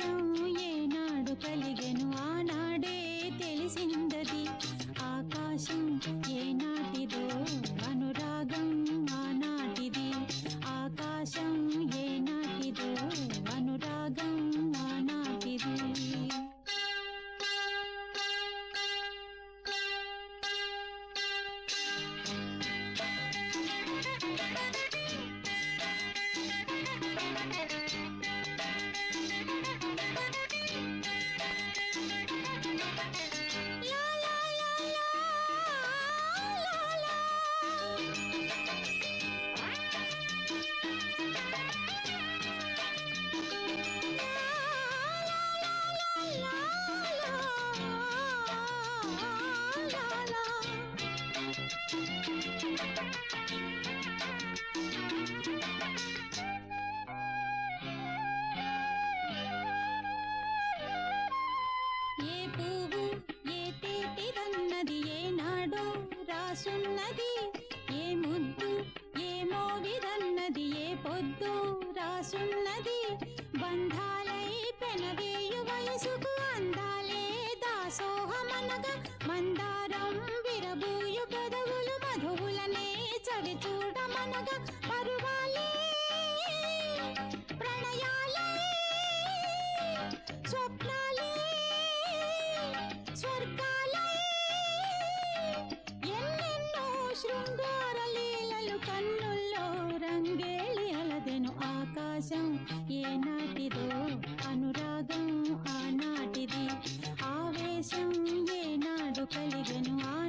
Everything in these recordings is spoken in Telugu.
soon. ఏ పువ్వు ఏ తేటిదన్నది ఏనాడో రాసున్నది? ఏ ముద్దు ఏ మోవిదన్నది ఏ పొద్దు రాసున్నది? బంధాలై పెనవేయు వయసుకు అందాలే దాసోహమనగా ఆకాశం ఏనాటిదో అనురాగం ఆనాటిది. ఆవేశం ఏనాడు కలిగను ఆ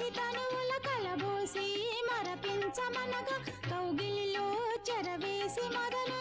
చేసి తనువుల కలబోసి మరపించమనగా కౌగిలిలో చెరవేసి మొదలు